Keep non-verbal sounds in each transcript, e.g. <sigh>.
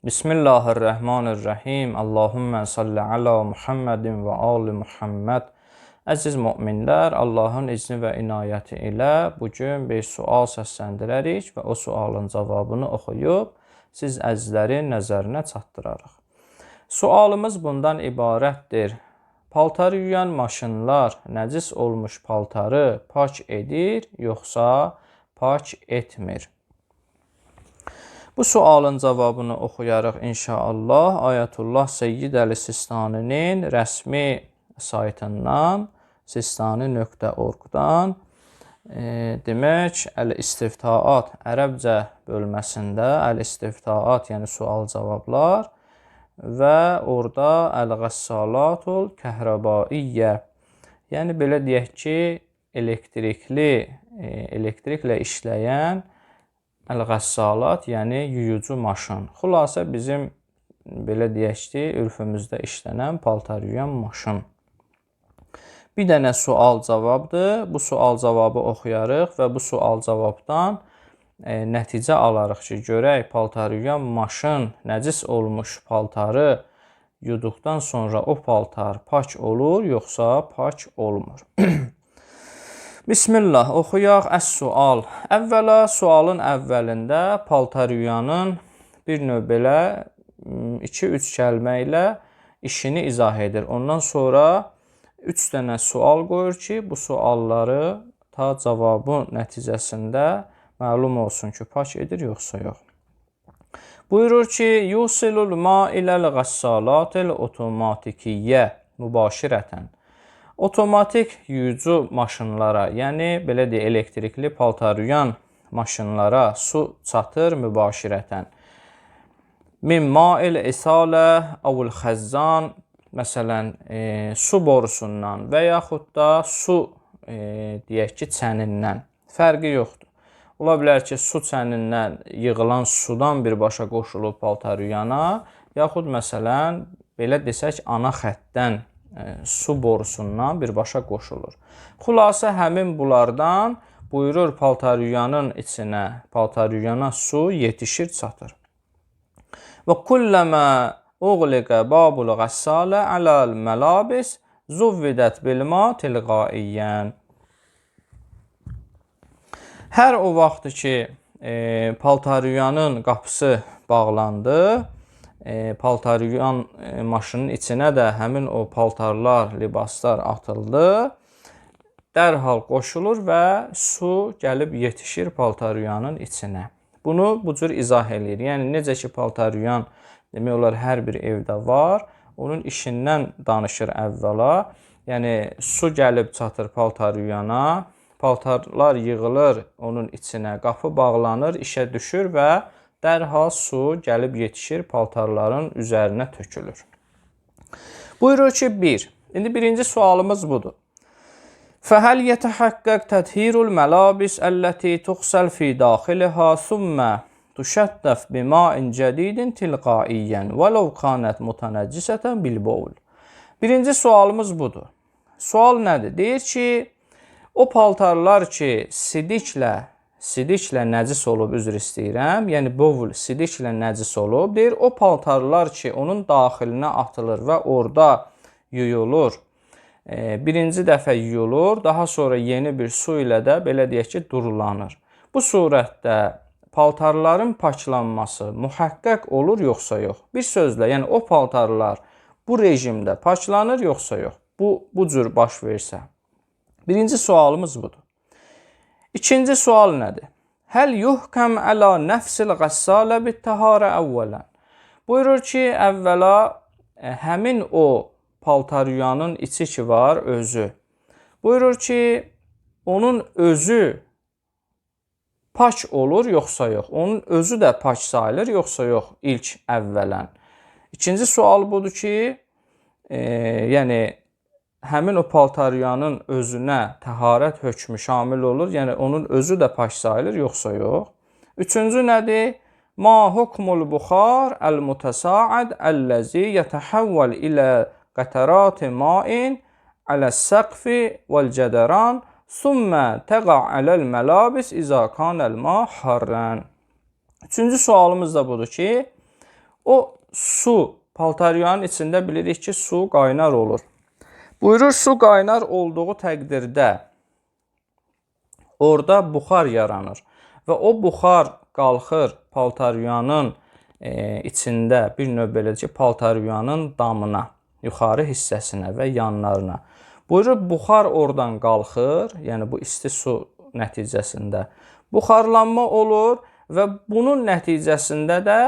Bismillahirrahmanirrahim. Allahümmə salli ala Muhammedin və ali Muhammed. Əziz möminlər, Allahın izni və inayəti ilə bu gün bir sual səsləndirərik və o sualın cavabını oxuyub siz əzizlərin nəzərinə çatdırarıq. Sualımız bundan ibarətdir. Paltarı yuyan maşınlar nəcis olmuş paltarı pak edir, yoxsa pak etmir? Bu sualın cavabını oxuyarıq inşallah. Ayətullah Seyyid Əli Sistaninin rəsmi saytından sistani.org-dan e, demək Əl-İstiftaat ərəbcə bölməsində Əl-İstiftaat, yəni sual-cavablar və orada Əl-Qəssalatul Kəhrabaiyyə, yəni belə deyək ki, elektrikli, e, elektriklə işləyən Əl-Qəssalat, yəni yuyucu maşın. Xülasə bizim belə deyək ki, ürfümüzdə işlənən paltar yuyan maşın. Bir dənə sual cavabdır. Bu sual cavabı oxuyarıq və bu sual cavabdan e, nəticə alarıq ki, görək paltarı yuyan maşın nəcis olmuş paltarı yuduqdan sonra o paltar pak olur, yoxsa pak olmur. <clears throat> Bismillah, oxuyaq əs-sual. Əvvəla sualın əvvəlində paltar yuyanın bir növ belə 2-3 kəlmə ilə işini izah edir. Ondan sonra 3 dənə sual qoyur ki, bu sualları ta cavabı nəticəsində məlum olsun ki, pak edir yoxsa yox. Buyurur ki, yusilul ma iləl qəssalatil otomatikiyyə mübaşirətən. Otomatik yuyucu maşınlara, yəni belə deyə elektrikli paltaryuyan maşınlara su çatır mübaşirətən. Min ma'il isalə avul xəzzan məsələn, e, su borusundan və yaxud da su e, deyək ki, çənindən fərqi yoxdur. Ola bilər ki, su çənindən yığılan sudan birbaşa qoşulub paltaryuyana, yaxud məsələn, belə desək, ana xəttdən su borusundan birbaşa qoşulur. Xülasə həmin bunlardan buyurur paltaryuyanın içinə, paltaryuyana su yetişir, çatır. Və kulləmə uğliqə babul qəssalə aləl məlabis zuvvidət bilma tilqaiyyən. Hər o vaxt ki, e, paltaryuyanın qapısı bağlandı, e, paltaryuyan e, maşının içinə də həmin o paltarlar, libaslar atıldı. Dərhal qoşulur və su gəlib yetişir paltaryuyanın içinə. Bunu bu cür izah eləyir. Yəni necə ki paltaryuyan demək olar hər bir evdə var, onun işindən danışır əvvəla. Yəni su gəlib çatır paltaryuyana, paltarlar yığılır onun içinə, qapı bağlanır, işə düşür və dərhal su gəlib yetişir, paltarların üzərinə tökülür. Buyurur ki, 1. İndi birinci sualımız budur. Fəhəl yetəhəqqəq tədhirul məlabis əlləti tuxsəl fi daxiliha thumma tuşəddəf bima'in cədidin tilqaiyyən və lav kanət mutanəccisətən bil bowl. Birinci sualımız budur. Sual nədir? Deyir ki, O paltarlar ki, sidiklə sidiklə nəcis olub, üzr istəyirəm. Yəni bovul sidiklə nəcis olub. Deyir, o paltarlar ki, onun daxilinə atılır və orada yuyulur. E, birinci dəfə yuyulur, daha sonra yeni bir su ilə də belə deyək ki, durulanır. Bu surətdə paltarların paklanması mühəqqəq olur yoxsa yox? Bir sözlə, yəni o paltarlar bu rejimdə paklanır yoxsa yox? Bu bu cür baş versə. Birinci sualımız budur. İkinci sual nədir? Həl yuhkam əla nəfsil qəssalə bittəharə əvvələn. Buyurur ki, əvvəla e, həmin o paltaryuyanın içi ki var, özü. Buyurur ki, onun özü pak olur yoxsa yox? Onun özü də pak sayılır yoxsa yox ilk əvvələn? İkinci sual budur ki, e, yəni həmin o paltaryanın özünə təharət hökmü şamil olur. Yəni onun özü də pak sayılır yoxsa yox? Üçüncü nədir? Ma hukmul buxar el-mutasaad allazi yetahawwal ila qatarat ma'in ala saqfi vel cedran summa taqa ala al-malabis iza kana al-ma harran. Üçüncü sualımız da budur ki, O su paltar yuyanın içində bilirik ki, su qaynar olur. Buyurur su qaynar olduğu təqdirdə orada buxar yaranır və o buxar qalxır paltaryuyanın e, içində bir növ belə ki, paltaryuyanın damına, yuxarı hissəsinə və yanlarına. Buyurur buxar oradan qalxır, yəni bu isti su nəticəsində buxarlanma olur və bunun nəticəsində də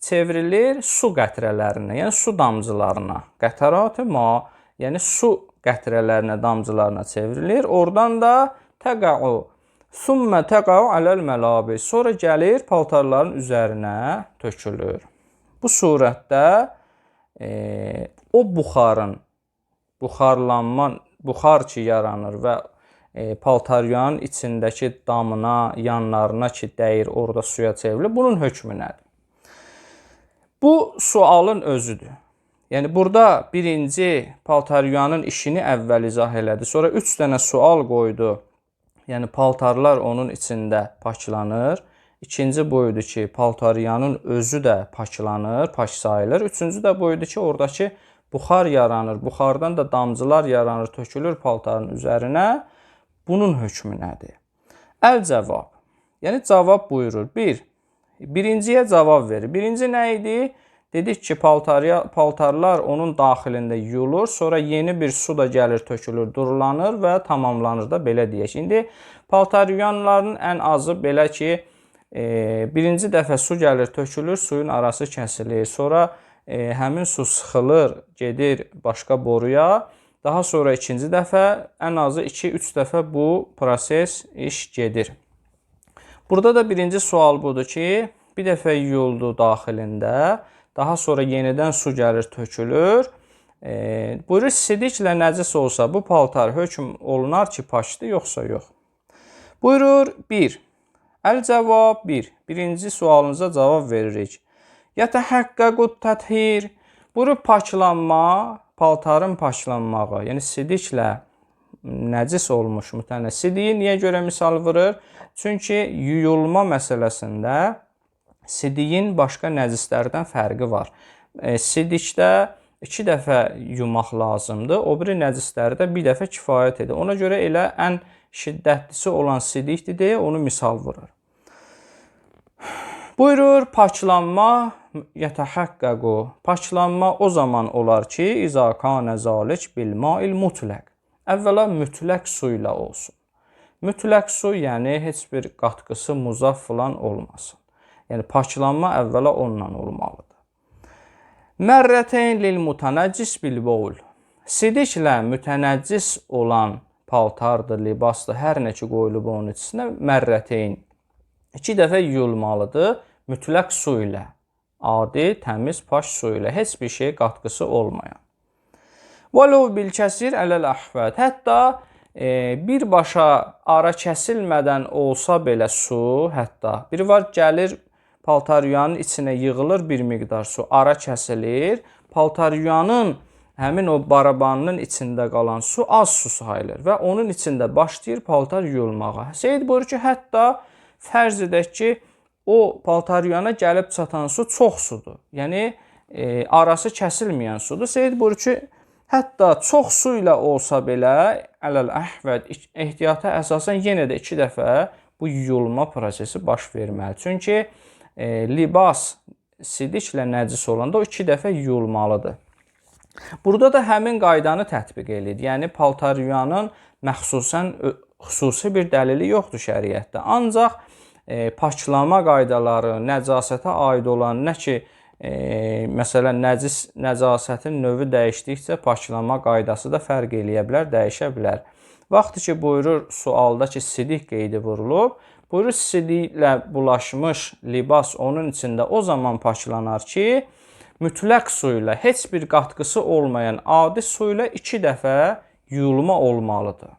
çevrilir su qətrələrinə, yəni su damcılarına. Qətarat ma, yəni su qətrələrinə, damcılarına çevrilir. Oradan da təqau Summa təqau aləl məlabis. Sonra gəlir paltarların üzərinə tökülür. Bu surətdə e, o buxarın buxarlanma, buxar ki yaranır və e, paltaryanın içindəki damına, yanlarına ki dəyir, orada suya çevrilir. Bunun hökmü nədir? Bu sualın özüdür. Yəni burada birinci paltaryanın işini əvvəl izah elədi. Sonra 3 dənə sual qoydu. Yəni paltarlar onun içində paklanır. İkinci boyudur ki, paltaryanın özü də paklanır, pak sayılır. Üçüncü də boyudur ki, oradakı buxar yaranır. Buxardan da damcılar yaranır, tökülür paltarın üzərinə. Bunun hökmü nədir? Əl cavab. Yəni cavab buyurur. 1. Bir, birinciyə cavab verir. Birinci nə idi? Dedik ki, paltarya, paltarlar onun daxilində yuyulur, sonra yeni bir su da gəlir, tökülür, durulanır və tamamlanır da belə deyək. İndi paltaryanların ən azı belə ki, e, birinci dəfə su gəlir, tökülür, suyun arası kəsilir. Sonra e, həmin su sıxılır, gedir başqa boruya. Daha sonra ikinci dəfə, ən azı 2-3 dəfə bu proses iş gedir. Burada da birinci sual budur ki, bir dəfə yuyuldu daxilində, daha sonra yenidən su gəlir, tökülür. E, buyurur sidiklə nəcis olsa bu paltar hökm olunar ki, paşdı yoxsa yox. Buyurur 1. Əl cavab 1. Birinci sualınıza cavab veririk. Yətəhəqqəqu təthir. Buyurur paklanma, paltarın paklanmağı, yəni sidiklə nəcis olmuş mütənə sidiyi niyə görə misal vurur? Çünki yuyulma məsələsində sidiyin başqa nəcislərdən fərqi var. E, sidikdə 2 dəfə yumaq lazımdır. O biri nəcislərdə bir dəfə kifayət edir. Ona görə elə ən şiddətlisi olan sidikdir deyə onu misal vurur. Buyurur, paklanma yətəhəqqəqu. Paklanma o zaman olar ki, izə kana zalik bil ma'il mutlaq. Əvvəla mütləq su ilə olsun. Mütləq su, yəni heç bir qatqısı muzaf filan olmasın. Yəni paklanma əvvəla onunla olmalıdır. Mərrəteyn lil mutanəccis bil bowl. Sidiklə mütənəccis olan paltardır, libasdır, hər nə ki qoyulub onun içinə mərrəteyn 2 dəfə yuyulmalıdır mütləq su ilə. Adi, təmiz paş su ilə, heç bir şey qatqısı olmayan. Vəlau bil kəsir ələl əhvət. Hətta e, birbaşa ara kəsilmədən olsa belə su, hətta bir var gəlir paltaryuyanın içinə yığılır bir miqdar su, ara kəsilir. Paltaryuyanın həmin o barabanının içində qalan su az su sayılır və onun içində başlayır paltar yuyulmağa. Seyid buyurur ki, hətta Fərz edək ki, o paltaryana gəlib çatan su çox sudur. Yəni e, arası kəsilməyən sudur. Seyid buyurur ki, hətta çox su ilə olsa belə, ələl əhvəd ehtiyata əsasən yenə də 2 dəfə bu yuyulma prosesi baş verməli. Çünki e, libas sidiklə nəcis olanda o 2 dəfə yuyulmalıdır. Burada da həmin qaydanı tətbiq edir. Yəni paltaryanın məxsusən xüsusi bir dəlili yoxdur şəriətdə. Ancaq e, paklama qaydaları, nəcasətə aid olan nə ki, e, məsələn, nəcis nəcasətin növü dəyişdikcə paklama qaydası da fərq eləyə bilər, dəyişə bilər. Vaxtı ki buyurur sualda ki sidik qeydi vurulub, buyurur sidiklə bulaşmış libas onun içində o zaman paklanar ki, mütləq su ilə heç bir qatqısı olmayan adi su ilə 2 dəfə yuyulma olmalıdır.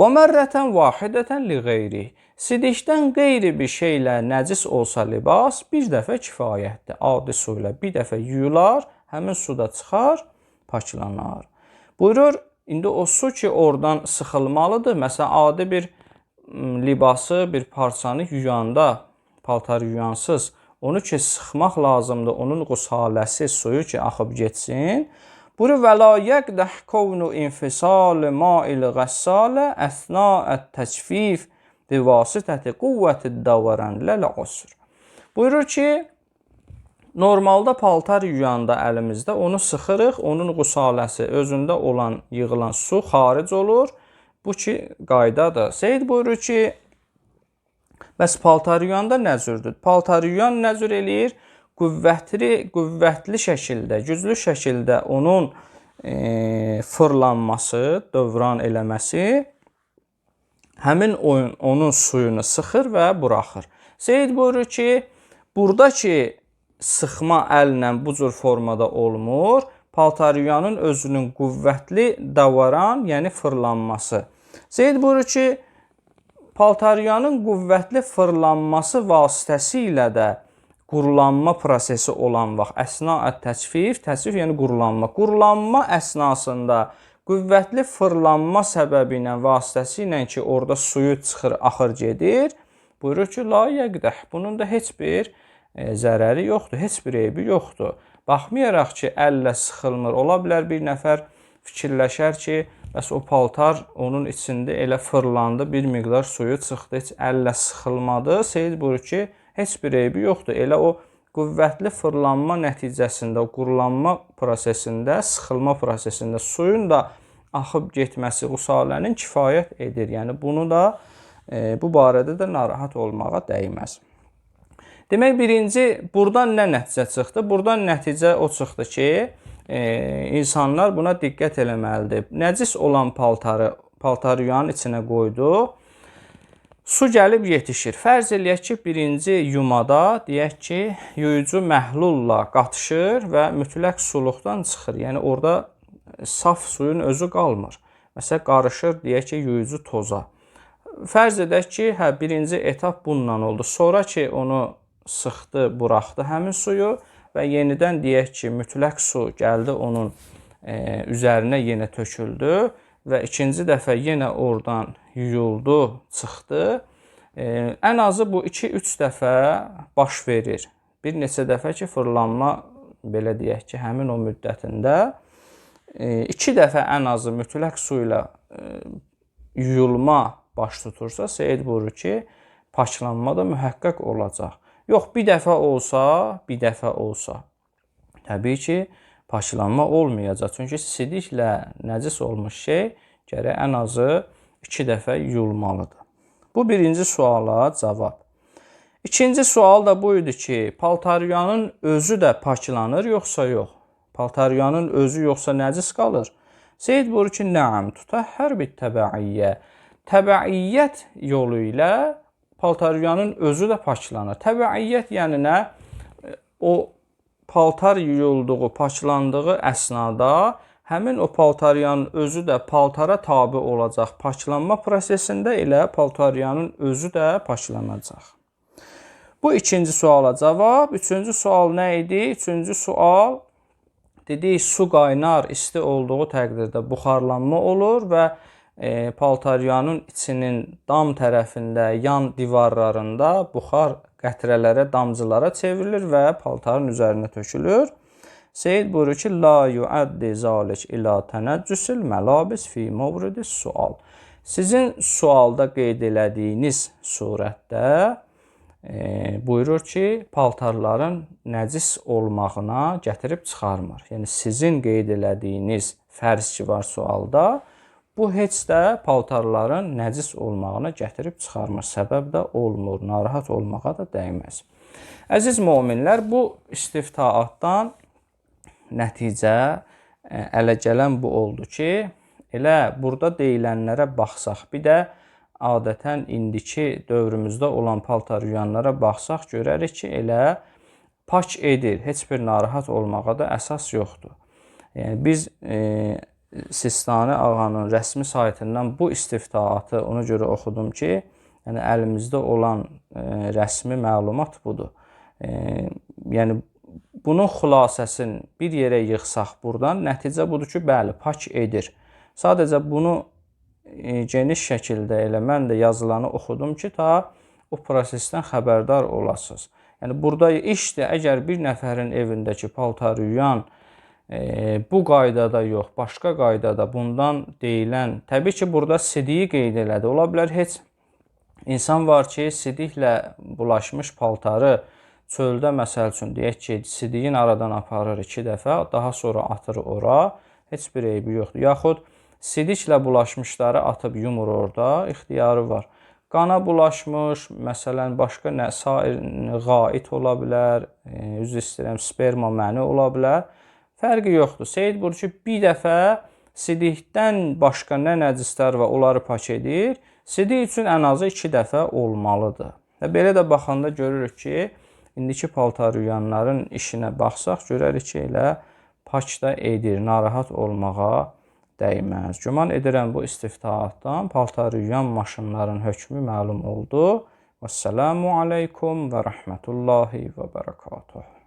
Və mərrətən vahidətən li qeyri. Sidikdən qeyri bir şeylə nəcis olsa libas bir dəfə kifayətdir. Adi su ilə bir dəfə yuyular, həmin su da çıxar, paklanar. Buyurur, indi o su ki oradan sıxılmalıdır. Məsələn, adi bir libası, bir parçanı yuyanda, paltar yuyansız Onu ki sıxmaq lazımdır. Onun qusaləsi, suyu ki axıb getsin. Buru və la yəqdah kavnu infisal ma'il ghassal əsna at-təcfif bi vasitəti quvvəti davaran ləl usr. Buyurur ki, normalda paltar yuyanda əlimizdə onu sıxırıq, onun qusaləsi özündə olan yığılan su xaric olur. Bu ki qaydadır. Seyd buyurur ki, bəs paltar yuyanda nə cürdür? Paltar yuyan nə cür eləyir? qüvvətli, qüvvətli şəkildə, güclü şəkildə onun e, fırlanması, dövran eləməsi həmin oyun onun suyunu sıxır və buraxır. Seyid buyurur ki, burada ki sıxma əllə bu cür formada olmur. Paltaryanın özünün qüvvətli davaran, yəni fırlanması. Zeyd buyurur ki, paltaryanın qüvvətli fırlanması vasitəsilə də qurulanma prosesi olan vaxt əsna at-təçfif, təçfif yəni qurulanma. Qurulanma əsnasında qüvvətli fırlanma səbəbi ilə vasitəsilə ki, orada suyu çıxır, axır gedir. Buyurur ki, la yəqdah. Bunun da heç bir e, zərəri yoxdur, heç bir eybi yoxdur. Baxmayaraq ki, əllə sıxılmır. Ola bilər bir nəfər fikirləşər ki, bəs o paltar onun içində elə fırlandı, bir miqdar suyu çıxdı, heç əllə sıxılmadı. Seyid buyurur ki, heç bir eybi yoxdur. Elə o qüvvətli fırlanma nəticəsində, o qurulanma prosesində, sıxılma prosesində suyun da axıb getməsi usalənin kifayət edir. Yəni bunu da e, bu barədə də narahat olmağa dəyməz. Demək birinci burdan nə nəticə çıxdı? Burdan nəticə o çıxdı ki, e, insanlar buna diqqət eləməlidir. Nəcis olan paltarı paltarı yuyanın içinə qoydu Su gəlib yetişir. Fərz eləyək ki, birinci yumada deyək ki, yuyucu məhlulla qatışır və mütləq suluqdan çıxır. Yəni orada saf suyun özü qalmır. Məsələn, qarışır deyək ki, yuyucu toza. Fərz edək ki, hə birinci etap bununla oldu. Sonra ki, onu sıxdı, buraxdı həmin suyu və yenidən deyək ki, mütləq su gəldi onun e, üzərinə yenə töküldü və ikinci dəfə yenə oradan yuyuldu, çıxdı. E, ən azı bu 2-3 dəfə baş verir. Bir neçə dəfə ki, fırlanma belə deyək ki, həmin o müddətində 2 e, dəfə ən azı mütləq su ilə e, yuyulma baş tutursa, Seyid buyurur ki, paklanma da mühəqqəq olacaq. Yox, bir dəfə olsa, bir dəfə olsa. Təbii ki, paklanma olmayacaq. Çünki sidiklə nəcis olmuş şey gərək ən azı 2 dəfə yuyulmalıdır. Bu birinci suala cavab. İkinci sual da bu idi ki, paltaryanın özü də paklanır yoxsa yox? Paltaryanın özü yoxsa nəcis qalır? Zeyd buyurur ki, "Nəam, tutahhar bit təbəiyyə." Təbəiyyət yolu ilə paltaryanın özü də paklanır. Təbəiyyət yəni nə? O paltar yuyulduğu, paklandığı əsnada həmin o paltaryanın özü də paltara tabe olacaq. Paklanma prosesində elə paltaryanın özü də paklanacaq. Bu ikinci suala cavab. Üçüncü sual nə idi? Üçüncü sual dedik su qaynar, isti olduğu təqdirdə buxarlanma olur və e, paltaryanın içinin dam tərəfində, yan divarlarında buxar qətrələrə, damcılara çevrilir və paltarın üzərinə tökülür. Seyid buyurur ki, la yuaddi zalik ila tənəccüsül məlabis fi mavridis sual. Sizin sualda qeyd elədiyiniz surətdə e, buyurur ki, paltarların nəcis olmağına gətirib çıxarmır. Yəni sizin qeyd elədiyiniz fərz ki var sualda, bu heç də paltarların nəcis olmağına gətirib çıxarmır. Səbəb də olmur, narahat olmağa da dəyməz. Əziz möminlər, bu istiftaatdan nəticə e, ələ gələn bu oldu ki, elə burada deyilənlərə baxsaq, bir də adətən indiki dövrümüzdə olan paltar yuyanlara baxsaq görərik ki, elə pak edir. Heç bir narahat olmağa da əsas yoxdur. Yəni biz e, Sistani ağanın rəsmi saytından bu istiftaatı ona görə oxudum ki, yəni əlimizdə olan e, rəsmi məlumat budur. E, yəni bunun xülasəsini bir yerə yığsaq burdan, nəticə budur ki, bəli, pak edir. Sadəcə bunu e, geniş şəkildə elə mən də yazılanı oxudum ki, ta o prosesdən xəbərdar olasınız. Yəni burada işdir, əgər bir nəfərin evindəki paltar yuyan e, bu qaydada yox, başqa qaydada bundan deyilən, təbii ki, burada sidiyi qeyd elədi. Ola bilər heç insan var ki, sidiklə bulaşmış paltarı çöldə məsəl üçün deyək ki, sidiyin aradan aparır 2 dəfə, daha sonra atır ora, heç bir eybi yoxdur. Yaxud sidiklə bulaşmışları atıb yumur orada, ixtiyarı var. Qana bulaşmış, məsələn, başqa nə sair qait ola bilər, e, üzr istəyirəm, sperma məni ola bilər. Fərqi yoxdur. Seyid Burcu bir dəfə sidikdən başqa nə nəcislər var, onları pak edir. Sidik üçün ən azı 2 dəfə olmalıdır. Və belə də baxanda görürük ki, indiki paltar yuyanların işinə baxsaq, görərik ki, elə pak da edir, narahat olmağa dəyməz. Güman edirəm bu istiftahatdan paltar yuyan maşınların hökmü məlum oldu. Vəssalamu aleykum və rəhmətullahi və bərəkatuhu.